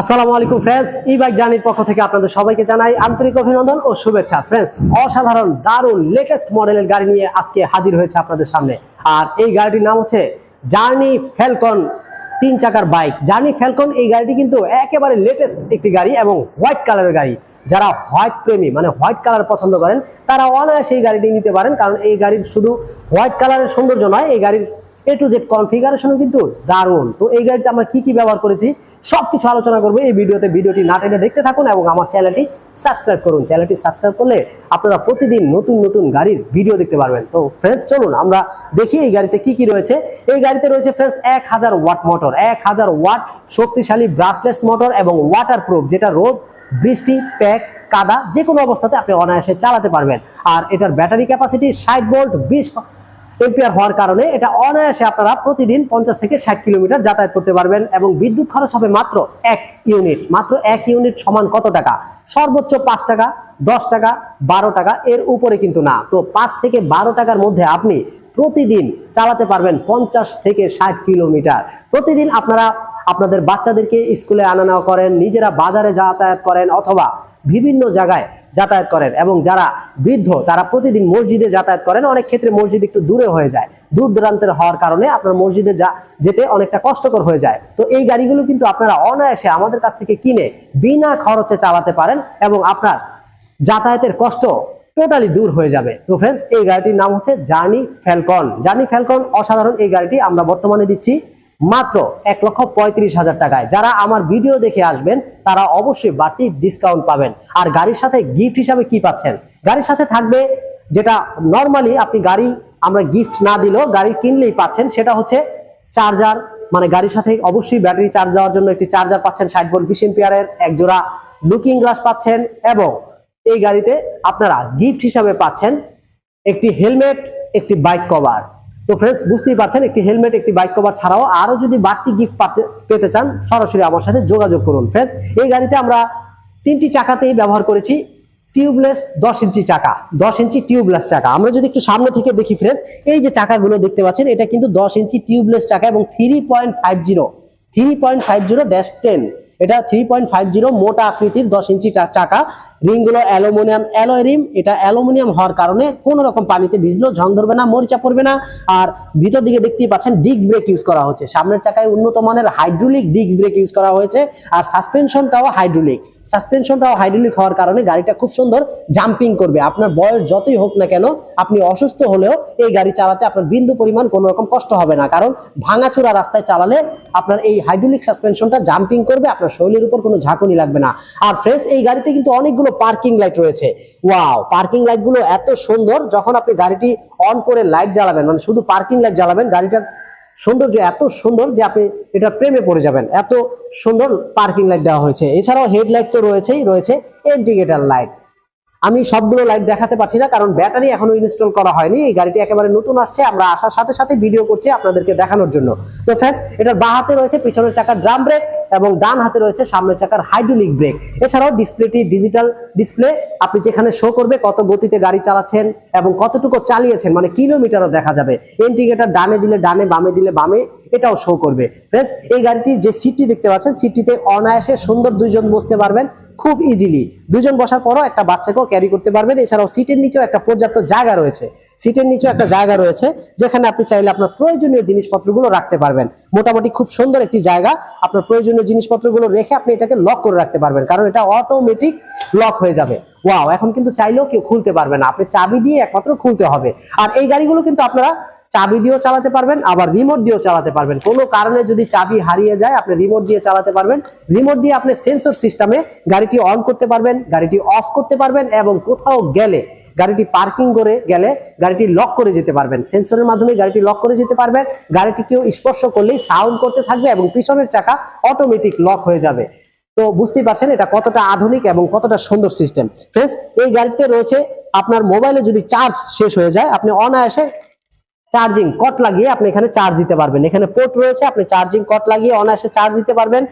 আসসালামু আলাইকুম ফ্রেন্ডস ই বাইক জার্নির পক্ষ থেকে আপনাদের সবাইকে জানাই আন্তরিক অভিনন্দন ও শুভেচ্ছা। ফ্রেন্ডস অসাধারণ, দারুণ লেটেস্ট মডেলের গাড়ি নিয়ে আজকে হাজির হয়েছে আপনাদের সামনে। আর এই গাড়িটির নাম হচ্ছে জার্নি ফ্যালকন তিন চাকার বাইক জার্নি ফ্যালকন এই গাড়িটি কিন্তু একেবারে লেটেস্ট একটি গাড়ি এবং হোয়াইট কালারের গাড়ি। যারা হোয়াইট প্রেমী মানে হোয়াইট কালার পছন্দ করেন, তারা অনায়াসে এই গাড়িটি নিতে পারেন, কারণ এই গাড়ির শুধু হোয়াইট কালারের সৌন্দর্য নয়, এই গাড়ির এ টু জেড কনফিগারেশনও কিন্তু দারুণ। তো এই গাড়িতে আমরা কি কি ব্যবহার করেছি সব কিছু আলোচনা করব। এই ভিডিওতে ভিডিওটি না টেনে দেখতে থাকুন এবং আমার চ্যানেলটি সাবস্ক্রাইব করুন। চ্যানেলটি সাবস্ক্রাইব করলে আপনারা প্রতিদিন নতুন নতুন গাড়ির ভিডিও দেখতে পারবেন। তো ফ্রেন্ডস চলুন আমরা দেখি এই গাড়িতে কি কি রয়েছে। এই গাড়িতে রয়েছে ফ্রেন্ডস এক হাজার ওয়াট মোটর এক হাজার ওয়াট শক্তিশালী ব্রাসলেস মোটর এবং ওয়াটার প্রুফ যেটা রোদ, বৃষ্টি প্যাক কাদা যে কোনো অবস্থাতে আপনি অনায়াসে চালাতে পারবেন। আর এটার ব্যাটারি ক্যাপাসিটি ষাট ভোল্ট বিশ এম্পিয়ার হওয়ার কারণে এটা অনায়াসে আপনারা প্রতিদিন পঞ্চাশ থেকে ষাট কিলোমিটার যাতায়াত করতে পারবেন এবং বিদ্যুৎ খরচ হবে মাত্র এক ইউনিট। মাত্র এক ইউনিট সমান কত টাকা? সর্বোচ্চ পাঁচ টাকা, দশ টাকা, বারো টাকা, এর উপরে কিন্তু না। তো পাঁচ থেকে বারো টাকার মধ্যে আপনি প্রতিদিন চালাতে পারবেন পঞ্চাশ থেকে ষাট কিলোমিটার। প্রতিদিন আপনারা আপনাদের বাচ্চাদেরকে স্কুলে আনা নেওয়া করেন, নিজেরা বাজারে যাতায়াত করেন অথবা বিভিন্ন জায়গায় যাতায়াত করেন এবং যারা বৃদ্ধ, তারা প্রতিদিন মসজিদে যাতায়াত করেন। অনেক ক্ষেত্রে মসজিদ একটু দূরে হয়ে যায়। দূর দূরান্তের হওয়ার কারণে আপনার মসজিদে যা যেতে অনেকটা কষ্টকর হয়ে যায়। তো এই গাড়িগুলো কিন্তু আপনারা অনায়াসে আমাদের কাছ থেকে কিনে বিনা খরচে চালাতে পারেন এবং আপনার যাতায়াতের কষ্ট টোটালি দূর হয়ে যাবে। তো ফ্রেন্ডস এই গাড়িটির নাম হচ্ছে জার্নি ফ্যালকন জার্নি ফ্যালকন অসাধারণ এই গাড়িটি আমরা বর্তমানে দিচ্ছি মাত্র এক লক্ষ পঁয়ত্রিশ হাজার টাকায়। যারা আমার ভিডিও দেখে আসবেন, তারা অবশ্যই বাড়তি ডিসকাউন্ট পাবেন। আর গাড়ির সাথে গিফট হিসাবে কি পাচ্ছেন? গাড়ির সাথে থাকবে যেটা নর্মালি আপনি গাড়ি আমরা গিফট না দিলেও গাড়ি কিনলেই পাচ্ছেন, সেটা হচ্ছে চার্জার মানে গাড়ির সাথে অবশ্যই ব্যাটারি চার্জ দেওয়ার জন্য একটি চার্জার পাচ্ছেন ষাট ভোল্ট বিশ এক জোড়া লুকিং গ্লাস পাচ্ছেন এবং এই গাড়িতে আপনারা গিফট হিসাবে পাচ্ছেন একটি হেলমেট একটি বাইক কভার তো ফ্রেন্ডস বুঝতেই পারছেন, একটি হেলমেট একটি বাইক কভার ছাড়াও আরও যদি বাড়তি গিফট পাতে, পেতে চান, সরাসরি আমার সাথে যোগাযোগ করুন। ফ্রেন্ডস এই গাড়িতে আমরা তিনটি চাকাতেই ব্যবহার করেছি। টিউবলেস দশ ইঞ্চি চাকা, দশ ইঞ্চি টিউবলেস চাকা। আমরা যদি একটু সামনে থেকে দেখি ফ্রেন্ডস এই যে চাকাগুলো দেখতে পাচ্ছেন, এটা কিন্তু দশ ইঞ্চি টিউবলেস চাকা এবং three point five zero three point five zero dash ten. এটা থ্রি পয়েন্ট ফাইভ জিরো মোটা আকৃতির দশ ইঞ্চি চাকা। রিংগুলো অ্যালুমিনিয়াম এটা অ্যালুমিনিয়াম হওয়ার কারণে পানিতে ধরবে না, মরিচা পড়বে না। আর ভিতর দিকে পাচ্ছেন ডিস্ক ব্রেক ইউজ করা সামনের চাকায় উন্নত মানের হাইড্রোলিক ডিস্ক ব্রেক ইউজ করা হয়েছে। আর সাসপেনশনটাও হাইড্রোলিক। সাসপেনশনটাও হাইড্রোলিক হওয়ার কারণে গাড়িটা খুব সুন্দর জাম্পিং করবে। আপনার বয়স যতই হোক না কেন, আপনি অসুস্থ হলেও এই গাড়ি চালাতে আপনার বিন্দু পরিমাণ কোনো রকম কষ্ট হবে না। কারণ ভাঙাচোরা রাস্তায় চালালে আপনার এই হাইড্রোলিক সাসপেনশনটা জাম্পিং করবে, আপনার শরীরের উপর কোনো ঝাঁকুনি লাগবে না। আর ফ্রেন্ডস এই গাড়িতে কিন্তু অনেকগুলো পার্কিং লাইট রয়েছে। ওয়াও পার্কিং লাইটগুলো এত সুন্দর, যখন আপনি গাড়িটি অন করে লাইট জ্বালাবেন মানে শুধু পার্কিং লাইট জ্বালাবেন, গাড়িটার সৌন্দর্য এত সুন্দর যে আপনি এটা প্রেমে পড়ে যাবেন। এত সুন্দর পার্কিং লাইট দেওয়া হয়েছে। এছাড়াও হেডলাইট তো রয়েছেই, রয়েছে ইন্ডিকেটর লাইট আমি সবগুলো লাইট দেখাতে পারছি না, কারণ ব্যাটারি এখনও ইনস্টল করা হয়নি। এই গাড়িটি একেবারে নতুন আসছে, আমরা আসার সাথে সাথে ভিডিও করছি আপনাদেরকে দেখানোর জন্য। তো ফ্রেন্ডস এটার বাঁ হাতে রয়েছে, পিছনের চাকার ড্রাম ব্রেক এবং ডান হাতে রয়েছে সামনের চাকার হাইড্রোলিক ব্রেক এছাড়াও ডিসপ্লেটি ডিজিটাল ডিসপ্লে আপনি যেখানে শো করবে কত গতিতে গাড়ি চালাচ্ছেন এবং কতটুকু চালিয়েছেন মানে কিলোমিটারও দেখা যাবে। ইন্ডিকেটর ডানে দিলে ডানে, বামে দিলে বামে, এটাও শো করবে। ফ্রেন্ডস এই গাড়িটি যে সিটটি দেখতে পাচ্ছেন সিটটিতে অনায়াসে সুন্দর দুইজন বসতে পারবেন, খুব ইজিলি দুজন বসার পরও একটা বাচ্চাকেও ক্যারি করতে পারবেন। এছাড়াও সিটের নিচেও একটা পর্যাপ্ত জায়গা রয়েছে। সিটের নিচেও একটা জায়গা রয়েছে, যেখানে আপনি চাইলে আপনার প্রয়োজনীয় জিনিসপত্রগুলো রাখতে পারবেন। মোটামুটি খুব সুন্দর একটি জায়গা। আপনার প্রয়োজনীয় জিনিসপত্রগুলো রেখে আপনি এটাকে লক করে রাখতে পারবেন, কারণ এটা অটোমেটিক লক হয়ে যাবে। ওয়াও এখন কিন্তু চাইলেও কেউ খুলতে পারবে না। আপনি চাবি দিয়ে একমাত্র খুলতে হবে। আর এই গাড়িগুলো কিন্তু আপনারা চাবি দিয়েও চালাতে পারবেন, আবার রিমোট দিয়েও চালাতে পারবেন। কোনো কারণে যদি চাবি হারিয়ে যায়, আপনি রিমোট দিয়ে চালাতে পারবেন। রিমোট দিয়ে আপনি সেন্সর সিস্টেমে গাড়িটি অন করতে পারবেন, গাড়িটি অফ করতে পারবেন এবং কোথাও গেলে, গাড়িটি পার্কিং করে গেলে গাড়িটি লক করে যেতে পারবেন। সেন্সরের মাধ্যমে গাড়িটি লক করে যেতে পারবেন। গাড়িটি কেউ স্পর্শ করলেই সাউন্ড করতে থাকবে এবং পিছনের চাকা অটোমেটিক লক হয়ে যাবে। তো বুঝতেই পারছেন এটা কতটা আধুনিক এবং কতটা সুন্দর সিস্টেম ফ্রেন্ডস এই গাড়িতে রয়েছে, আপনার মোবাইলে যদি চার্জ শেষ হয়ে যায়, আপনি অনায়াসে চার্জিং কট লাগিয়ে আপনি এখানে চার্জ দিতে পারবেন। এখানে পোর্ট রয়েছে, আপনি চার্জিং কট লাগিয়ে অনায়াসে চার্জ দিতে পারবেন।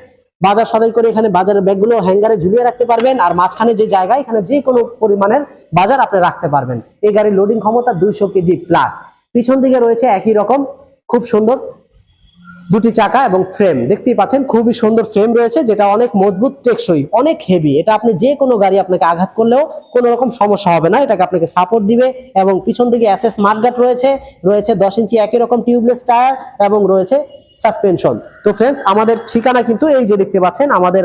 বাজার সদাই করে এখানে বাজারের ব্যাগগুলো হ্যাঙ্গারে ঝুলিয়ে রাখতে পারবেন আর মাঝখানে যে জায়গা এখানে যে কোনো পরিমাণের বাজার আপনি রাখতে পারবেন। এই গাড়ির লোডিং ক্ষমতা দুইশো কেজি প্লাস পিছন দিকে রয়েছে একই রকম, খুব সুন্দর। দুটি চাকা এবং ফ্রেম দেখতেই পাচ্ছেন, খুবই সুন্দর ফ্রেম রয়েছে, যেটা অনেক মজবুত, টেকসই, অনেক হেভি এটা আপনি যে কোনো গাড়ি আপনাকে আঘাত করলেও কোনো রকম সমস্যা হবে না, এটাকে আপনাকে সাপোর্ট দিবে এবং পিছন দিকে অ্যাসেস মার্কগার্ড রয়েছে রয়েছে দশ ইঞ্চি একই রকম টিউবলেস টায়ার এবং রয়েছে সাসপেনশন তো ফ্রেন্ডস আমাদের ঠিকানা কিন্তু এই যে দেখতে পাচ্ছেন, আমাদের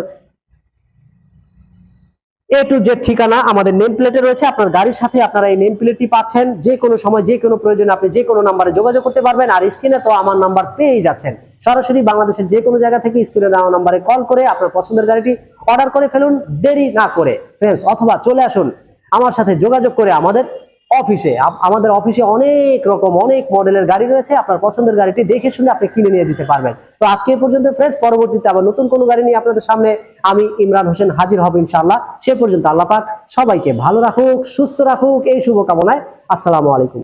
এ টু জেড ঠিকানা আমাদের নেম প্লেটে রয়েছে। আপনার গাড়ির সাথে আপনারা এই নেম প্লেটটি পাচ্ছেন, যে কোনো সময়, যে কোনো প্রয়োজনে আপনি যে কোনো নাম্বারে যোগাযোগ করতে পারবেন। আর স্ক্রিনে তো আমার নাম্বার পেয়েই যাচ্ছেন। সরাসরি বাংলাদেশের যে কোনো জায়গা থেকে স্ক্রিনে দেওয়া নাম্বারে কল করে আপনার পছন্দের গাড়িটি অর্ডার করে ফেলুন, দেরি না করে। ফ্রেন্ডস অথবা চলে আসুন আমার সাথে যোগাযোগ করে আমাদের অফিসে। আমাদের অফিসে অনেক রকম অনেক মডেলের গাড়ি রয়েছে, আপনার পছন্দের গাড়িটি দেখে শুনে আপনি কিনে নিয়ে যেতে পারবেন। তো আজকে এ পর্যন্ত ফ্রেন্ডস পরবর্তীতে আবার নতুন কোনো গাড়ি নিয়ে আপনাদের সামনে আমি ইমরান হোসেন হাজির হব ইনশাআল্লাহ। সে পর্যন্ত আল্লাহ পাক সবাইকে ভালো রাখুক, সুস্থ রাখুক, এই শুভকামনায় আসসালামু আলাইকুম।